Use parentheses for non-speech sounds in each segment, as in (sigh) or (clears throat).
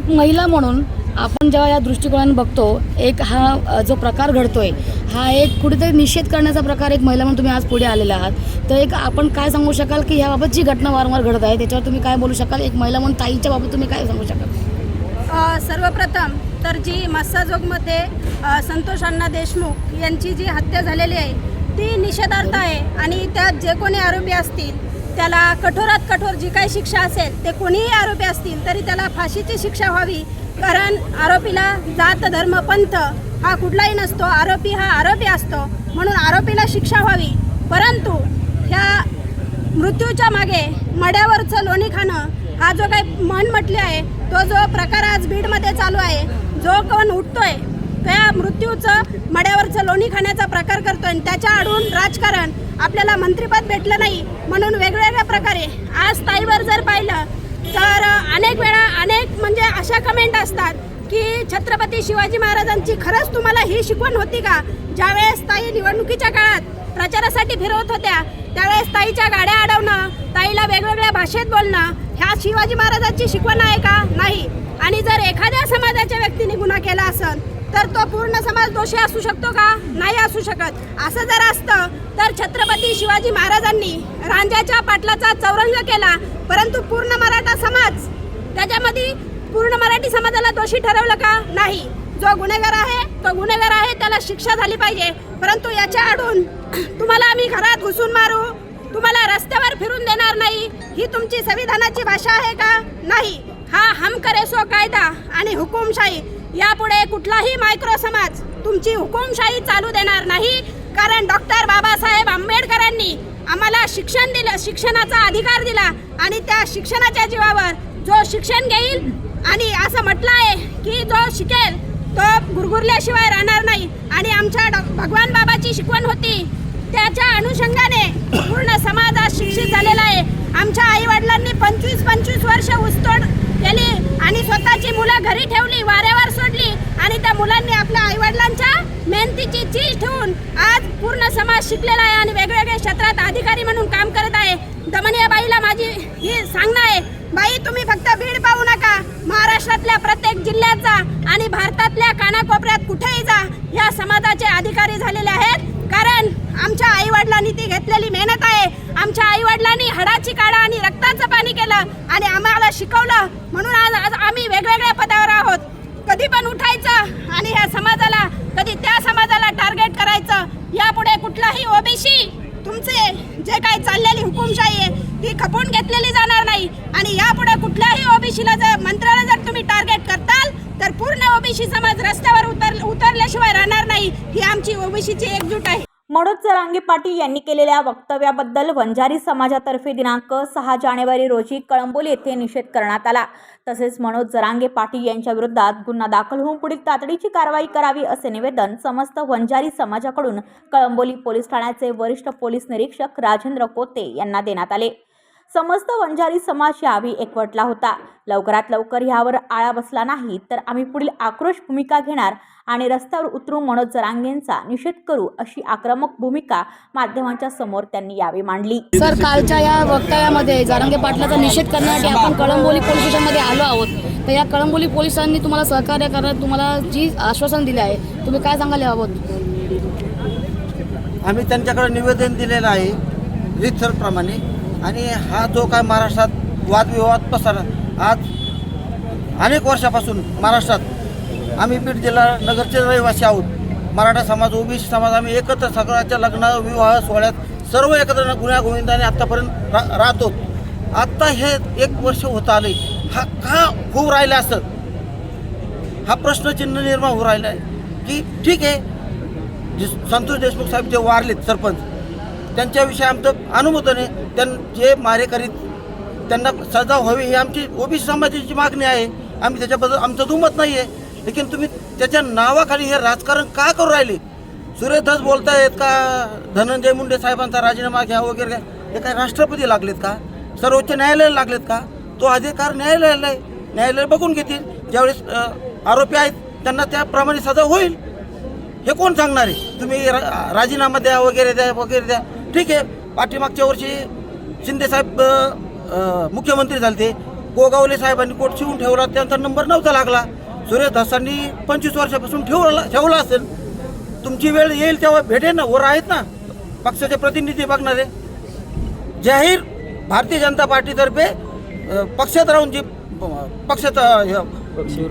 एक महिला म्हणून आपण जेव्हा या दृष्टिकोनाने बघतो एक हा जो प्रकार घडतोय हा एक कुठेतरी निषेध करण्याचा प्रकार एक महिला म्हणून तुम्ही आज पुढे आलेला आहात. तर एक आपण काय सांगू शकाल की ह्याबाबत जी घटना वारंवार घडत आहे त्याच्यावर तुम्ही काय बोलू शकाल? एक महिला म्हणून ताईच्या बाबत तुम्ही काय सांगू शकाल? सर्वप्रथम तर जी मस्साजोगमध्ये संतोष अण्णा देशमुख यांची जी हत्या झालेली आहे ती निषेधार्थ आहे आणि त्यात जे कोणी आरोपी असतील त्याला कठोरात कठोर जी काही शिक्षा असेल ते कोणीही आरोपी असतील तरी त्याला फाशीची शिक्षा व्हावी. कारण आरोपीला जात धर्म पंथ हा कुठलाही नसतो. आरोपी हा आरोपी असतो. म्हणून आरोपीला शिक्षा व्हावी. परंतु ह्या मृत्यूच्या मागे मड्यावरचं लोणी खाणं हा जो काही मन म्हटले आहे तो जो प्रकार आज बीडमध्ये चालू आहे जो कोण उठतोय त्या मृत्यूचं मड्यावरचं लोणी खाण्याचा प्रकार करतोय आणि त्याच्या आडून राजकारण आपल्याला मंत्रिपद भेटलं नाही म्हणून वेगवेगळ्या प्रकारे आज ताईवर जर पाहिलं तर अनेक वेळा अनेक म्हणजे अशा कमेंट असतात की छत्रपती शिवाजी महाराजांची खरंच तुम्हाला ही शिकवण होती का? ज्यावेळेस ताई निवडणुकीच्या काळात प्रचारासाठी फिरवत होत्या त्यावेळेस ताईच्या गाड्या अडवणं ताईला वेगवेगळ्या भाषेत बोलणं ह्या शिवाजी महाराजांची शिकवण आहे का? नाही. आणि जर एखाद्या समाजाच्या व्यक्तीने गुन्हा केला असेल तर तो पूर्ण समाज दोषी असू शकतो का? नाही असू शकत. असं जर असतं तर छत्रपती शिवाजी महाराजांनी रांजाच्या पाटलाचा चौरंग केला परंतु पूर्ण मराठा समाज त्याच्यामध्ये पूर्ण मराठी समाजाला दोषी ठरवलं का? नाही. जो गुन्हेगार आहे तो गुन्हेगार आहे त्याला शिक्षा झाली पाहिजे. परंतु याच्या आडून (clears throat) तुम्हाला आम्ही घरात घुसून मारू तुम्हाला रस्त्यावर फिरून देणार नाही ही तुमची संविधानाची भाषा आहे का? नाही. हा हम करे सो कायदा आणि हुकुमशाही यापुढे कुठलाही मायक्रो समाज तुमची हुकुमशाही चालू देणार नाही. कारण डॉक्टर बाबासाहेब आंबेडकरांनी आम्हाला शिक्षण दिलं शिक्षणाचा अधिकार दिला आणि त्या शिक्षणाच्या जीवावर जो शिक्षण घेईल आणि असं म्हटलं आहे की जो शिकेल तो गुरगुरल्याशिवाय राहणार नाही. आणि आमच्या डॉ भगवान बाबाची शिकवण होती. त्याच्या अनुषंगाने पूर्ण समाज आज शिक्षित झालेला आहे. आमच्या आईवडिलांनी पंचवीस पंचवीस वर्ष उस्तोड केली आणि स्वतःची मुलं घरी ठेवली वाऱ्यावर सोडली आणि त्या मुलांनी आपल्या आई वडिलांच्या मेहनतीची चीज ठेवून आज पूर्ण समाज शिकलेला आहे आणि वेगवेगळ्या क्षेत्रात अधिकारी म्हणून काम करत आहे. दमनिया बाईला माझी ही सांगणं आहे बाई तुम्ही फक्त भीड पाहू नका. महाराष्ट्रातल्या प्रत्येक जिल्ह्यात जा आणि भारतातल्या कानाकोपऱ्यात कुठेही जा या समाजाचे अधिकारी झालेले आहेत. कारण आमच्या आई वडिलांनी ती घेतलेली मेहनत आहे. आमच्या आई वडिलांनी काढा आणि रक्ताचं पाणी केलं आणि आम्हाला शिकवलं. म्हणून आज आज आम्ही वेगवेगळ्या पदावर आहोत. कधी पण उठा आणि ह्या समाजाला कधी त्या समाजाला टार्गेट करायचं यापुढे कुठलाही तुमचे जे काय चाललेली हुकुमशाही आहे ती खपून घेतलेली जाणार नाही. आणि यापुढे कुठल्याही ओबीसीला जर मंत्र्याला जर तुम्ही टार्गेट करताल तर पूर्ण ओबीसी समाज रस्त्यावर उतर उतरल्याशिवाय राहणार नाही. ही आमची ओबीसीची एकजूट आहे. मनोज जरांगे पाटील यांनी केलेल्या वक्तव्याबद्दल वंजारी समाजातर्फे दिनांक सहा जानेवारी रोजी कळंबोली येथे निषेध करण्यात आला. तसेच मनोज जरांगे पाटील यांच्या विरोधात गुन्हा दाखल होऊन पुढील तातडीची कारवाई करावी असे निवेदन समस्त वंजारी समाजाकडून कळंबोली पोलीस ठाण्याचे वरिष्ठ पोलीस निरीक्षक राजेंद्र कोते यांना देण्यात आले. समस्त वंजारी समाज यावेळी एकवटला होता. लवकरात लवकर ह्यावर आळा बसला नाही तर आम्ही पुढील आक्रोश भूमिका घेणार आणि रस्त्यावर उतरून मनोज जरांगेंचा निषेध करू अशी आक्रमक भूमिका माध्यमांच्या समोर त्यांनी यावेळी मांडली. सर कालच्या या वक्तव्यामध्ये जारंगे पाटलाचा निषेध करण्यासाठी आपण कळंबोली पोलीस स्टेशनमध्ये आलो आहोत. तर या कळंबोली पोलिसांनी तुम्हाला सहकार्य करत तुम्हाला जी आश्वासन दिले आहे तुम्ही काय सांगाल याबाबत? आम्ही त्यांच्याकडे निवेदन दिलेलं आहे रितसरप्रमाणे आणि हा जो काय महाराष्ट्रात वादविवाद पसर आज अनेक वर्षापासून महाराष्ट्रात आम्ही बीड जिल्हा नगरचे रहिवासी आहोत. मराठा समाज ओबीसी समाज आम्ही एकत्र सगळ्याच्या लग्न विवाह सोहळ्यात सर्व एकत्र गुन्ह्या गोविंदाने आत्तापर्यंत रा राहतो. आत्ता हे एक वर्ष होत आले. हा का होऊ राहिला असं? हा प्रश्नचिन्ह निर्माण होऊ राहिला आहे की ठीक आहे जे संतोष देशमुख साहेब जे वारलेत सरपंच त्यांच्याविषयी आमचं अनुमोदन आहे. त्यां जे मारेकरीत त्यांना सजा व्हावी ही आमची ओबीसी समाजाची मागणी आहे. आम्ही त्याच्याबद्दल आमचं दुमत नाही आहे लेकिन तुम्ही त्याच्या नावाखाली हे राजकारण का करू राहिले? सुरेधस बोलतायत का? धनंजय मुंडे साहेबांचा राजीनामा घ्या वगैरे. घ्या हे काय राष्ट्रपती लागलेत का? सर्वोच्च न्यायालयाला लागलेत का? तो अधिकार न्यायालयाला आहे. न्यायालय बघून घेतील. ज्यावेळेस आरोपी आहेत त्यांना त्याप्रमाणे सजा होईल. हे कोण सांगणार आहे? तुम्ही रा- राजीनामा द्या वगैरे द्या वगैरे द्या. ठीक आहे. पाठीमागच्या वर्षी शिंदेसाहेब मुख्यमंत्री झाले गोगावले साहेबांनी कोट शिवून ठेवला. त्यांचा नंबर नव्हता लागला. सुरेश दासांनी पंचवीस वर्षापासून ठेवला ठेवला असेल. तुमची वेळ येईल तेव्हा भेटेल ना. वर आहेत ना. पक्षाचे प्रतिनिधी बघणारे. जाहीर भारतीय जनता पार्टीतर्फे पक्षात राहून जी प- पक्षाचा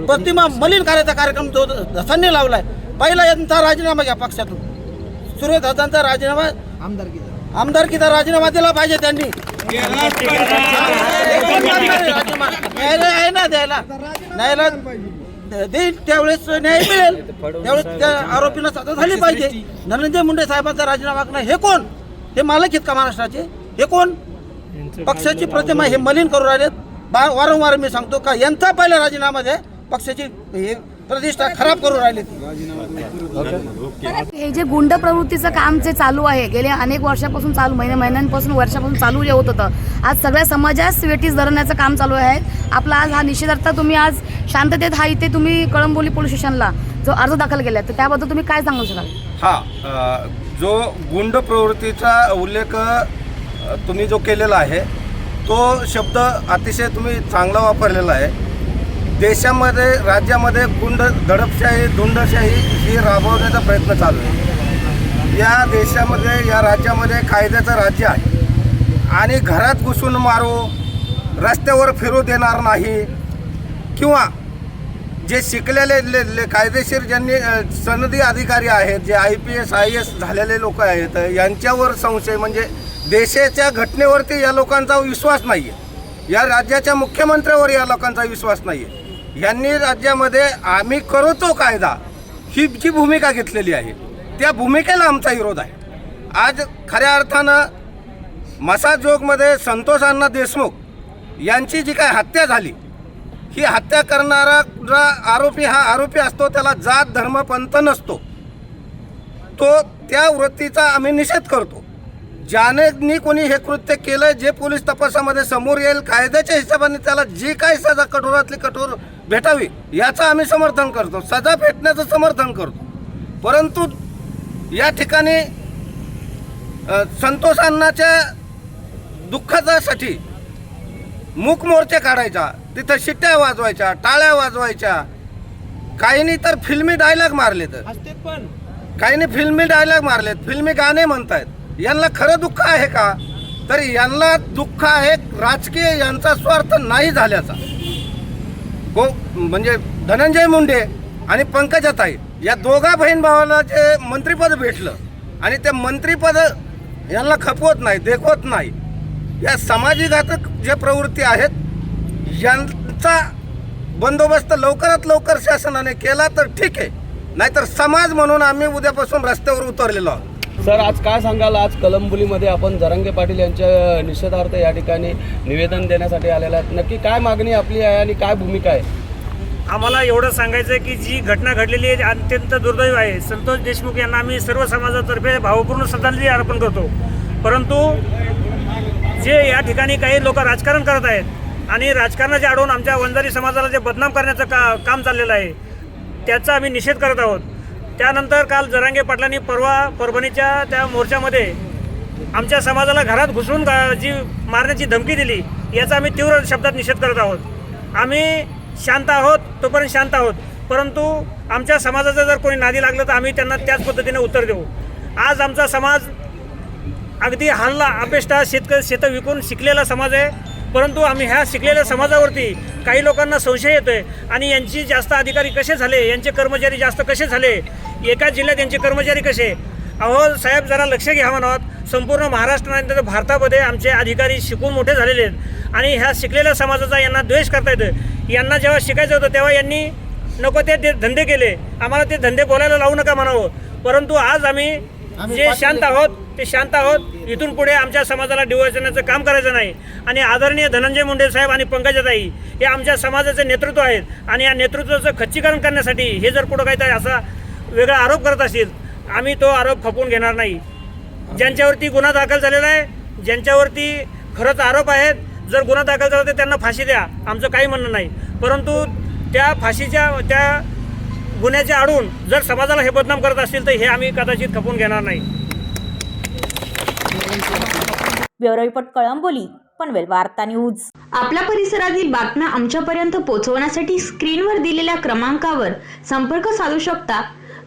प्रतिमा मलिन करायचा कार्यक्रम जो धसांनी लावलाय पहिला यांचा राजीनामा घ्या पक्षातून. सुरेश राजीनामा आमदारकीचा आमदारकीचा राजीनामा दिला पाहिजे त्यांनी. न्यायालय आहे ना द्यायला. देईल त्यावेळेस न्याय मिळेल. त्यावेळेस त्या आरोपींना सजा झाली पाहिजे. धनंजय मुंडे साहेबांचा राजीनामा नाही हे कोण? हे मालक आहेत का महाराष्ट्राचे? हे कोण? पक्षाची प्रतिमा हे मलिन करू राहिलेत. वारंवार मी सांगतो का यांचा पहिला राजीनामा द्या. पक्षाची हे प्रतिष्ठा खराब करू राहिली हे जे गुंड प्रवृत्तीचं काम जे चालू आहे गेल्या अनेक वर्षापासून चालू महिन्या महिन्यांपासून वर्षापासून चालू जे होत होतं आज सगळ्या समाजास वेटीस धरण्याचं काम चालू आहे. आपला आज हा निषेधार्थ तुम्ही आज शांततेत हा इथे तुम्ही कळंबोली पोलीस स्टेशनला जो अर्ज दाखल केला तर त्याबद्दल तुम्ही काय सांगू शकाल? हा जो गुंड प्रवृत्तीचा उल्लेख तुम्ही जो केलेला आहे तो शब्द अतिशय तुम्ही चांगला वापरलेला आहे. देशामध्ये राज्यामध्ये गुंड दडपशाही धुंडशाही ही राबवण्याचा प्रयत्न चालू आहे. या देशामध्ये या राज्यामध्ये कायद्याचं राज्य आहे. आणि घरात घुसून मारू रस्त्यावर फिरू देणार नाही. किंवा जे शिकलेले ले, ले, कायदेशीर ज्यांनी सनदी अधिकारी आहेत जे I P S I S झालेले लोक आहेत यांच्यावर संशय म्हणजे देशाच्या घटनेवरती या लोकांचा विश्वास नाही आहे या राज्याच्या मुख्यमंत्र्यावर या लोकांचा विश्वास नाही आहे यांनी राज्यामध्ये आम्ही करतो कायदा. ही जी भूमिका घेतलेली आहे त्या भूमिकेला आमचा विरोध आहे. आज खऱ्या अर्थानं मसाजोगमध्ये संतोष अण्णा देशमुख यांची जी काय हत्या झाली ही हत्या करणारा आरोपी हा आरोपी असतो त्याला जात धर्म पंथ नसतो. तो त्या वृत्तीचा आम्ही निषेध करतो. ज्याने कोणी हे कृत्य केलं जे पोलीस तपासामध्ये समोर येईल कायद्याच्या हिशोबाने त्याला जी काय सजा कठोरातली कठोर भेटावी याचं आम्ही समर्थन करतो. सजा भेटण्याचं समर्थन करतो. परंतु या ठिकाणी संतोष अण्णाच्या दुःखासाठी मूक मोर्चे काढायचा तिथं शिट्ट्या वाजवायच्या टाळ्या वाजवायच्या. काहींनी तर फिल्मी डायलॉग मारले तर काहींनी फिल्मी डायलॉग मारलेत फिल्मी गाणे म्हणतायत. यांना खरं दुःख आहे का? तर यांना दुःख आहे राजकीय यांचा स्वार्थ नाही झाल्याचा. गो म्हणजे धनंजय मुंडे आणि पंकजाताई या दोघा बहीण भावाला जे मंत्रिपद भेटलं आणि ते मंत्रिपद यांना खपवत नाही देखवत नाही. या समाजघातक जे प्रवृत्ती आहेत यांचा बंदोबस्त लवकरात लवकर शासनाने केला तर ठीक आहे. नाहीतर समाज म्हणून आम्ही उद्यापासून रस्त्यावर उतरलेलो आहोत. सर आज काय सांगाल? आज कलंबुलीमध्ये आपण जरांगे पाटील यांच्या निषेधार्थ या ठिकाणी निवेदन देण्यासाठी आलेला आहेत. नक्की काय मागणी आपली आहे आणि काय भूमिका आहे? आम्हाला एवढं सांगायचं आहे की जी घटना घडलेली आहे अत्यंत दुर्दैव आहे. संतोष देशमुख यांना आम्ही सर्व समाजातर्फे भावपूर्ण श्रद्धांजली अर्पण करतो. परंतु जे या ठिकाणी काही लोक राजकारण करत आहेत आणि राजकारणाच्या आडवून आमच्या वंजारी समाजाला जे बदनाम करण्याचं का काम चाललेलं आहे त्याचा आम्ही निषेध करत आहोत. त्यानंतर काल जरांगे पाटलांनी परवा परभणीच्या त्या मोर्चामध्ये आमच्या समाजाला घरात घुसून जी मारण्याची धमकी दिली याचा आम्ही तीव्र शब्दात निषेध करत आहोत. आम्ही शांत आहोत तोपर्यंत शांत आहोत. परंतु आमच्या समाजाचं जर कोणी नादी लागलं तर आम्ही त्यांना त्याच पद्धतीने उत्तर देऊ. आज आमचा समाज अगदी हल्ला अपेष्टा शेतक शेतं विकून शिकलेला समाज आहे. परंतु आम्ही ह्या शिकलेल्या समाजावरती काही लोकांना संशय येतो आहे आणि यांची जास्त अधिकारी कसे झाले यांचे कर्मचारी जास्त कसे झाले एका जिल्ह्यात यांचे कर्मचारी कसे? अहो साहेब जरा लक्ष घ्या म्हणावं. संपूर्ण महाराष्ट्रानंतर भारतामध्ये आमचे अधिकारी शिकून मोठे झालेले आहेत. आणि ह्या शिकलेल्या समाजाचा यांना द्वेष करता येतं यांना जेव्हा शिकायचं होतं तेव्हा यांनी नको ते ते धंदे केले. आम्हाला ते धंदे बोलायला लावू नका म्हणावं. परंतु आज आम्ही जे शांत आहोत ते शांत आहोत. इथून पुढे आमच्या समाजाला डिवचण्याचं काम करायचं नाही. आणि आदरणीय धनंजय मुंडे साहेब आणि पंकजाताई हे आमच्या समाजाचे नेतृत्व आहेत. आणि या नेतृत्वाचं खच्चीकरण करण्यासाठी हे जर पुढं काहीतरी असा वेगळा आरोप करत असतील आम्ही तो आरोप खपवून घेणार नाही. ज्यांच्यावरती गुन्हा दाखल झालेला आहे ज्यांच्यावरती खरंच आरोप आहेत जर गुन्हा दाखल झाला तर त्यांना फाशी द्या आमचं काही म्हणणं नाही. परंतु त्या फाशीच्या त्या गुन्ह्याच्या आडून जर समाजाला हे बदनाम करत असतील तर हे आम्ही कदाचित खपवून घेणार नाही. ब्युरो रिपोर्ट कळंबोली पनवेल वार्ता न्यूज. आपल्या परिसरातील बातम्या आमच्यापर्यंत पोहोचवण्यासाठी स्क्रीनवर दिलेल्या क्रमांकावर संपर्क साधू शकता